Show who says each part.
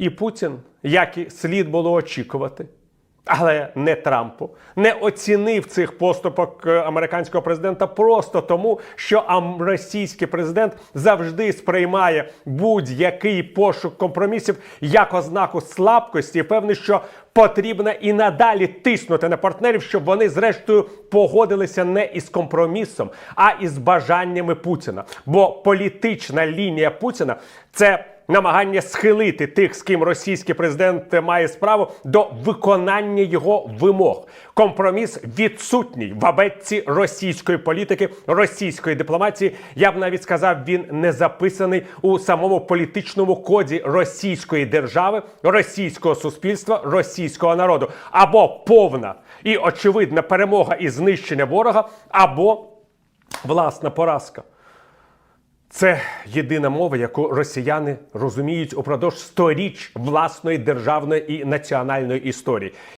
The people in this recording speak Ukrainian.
Speaker 1: І Путін, як і слід було очікувати, але не Трампу, не оцінив цих поступок е, американського президента просто тому, що російський президент завжди сприймає будь-який пошук компромісів як ознаку слабкості, і певний, що потрібно і надалі тиснути на партнерів, щоб вони зрештою погодилися не із компромісом, а із бажаннями Путіна. Бо політична лінія Путіна це намагання схилити тих, з ким російський президент має справу, до виконання його вимог. Компроміс відсутній в абетці російської політики, російської дипломатії. Я б навіть сказав, він не записаний у самому політичному коді російської держави, російського суспільства, російського народу. Або повна і очевидна перемога і знищення ворога, або власна поразка. Це єдина мова, яку росіяни розуміють упродовж сторіч власної державної і національної історії.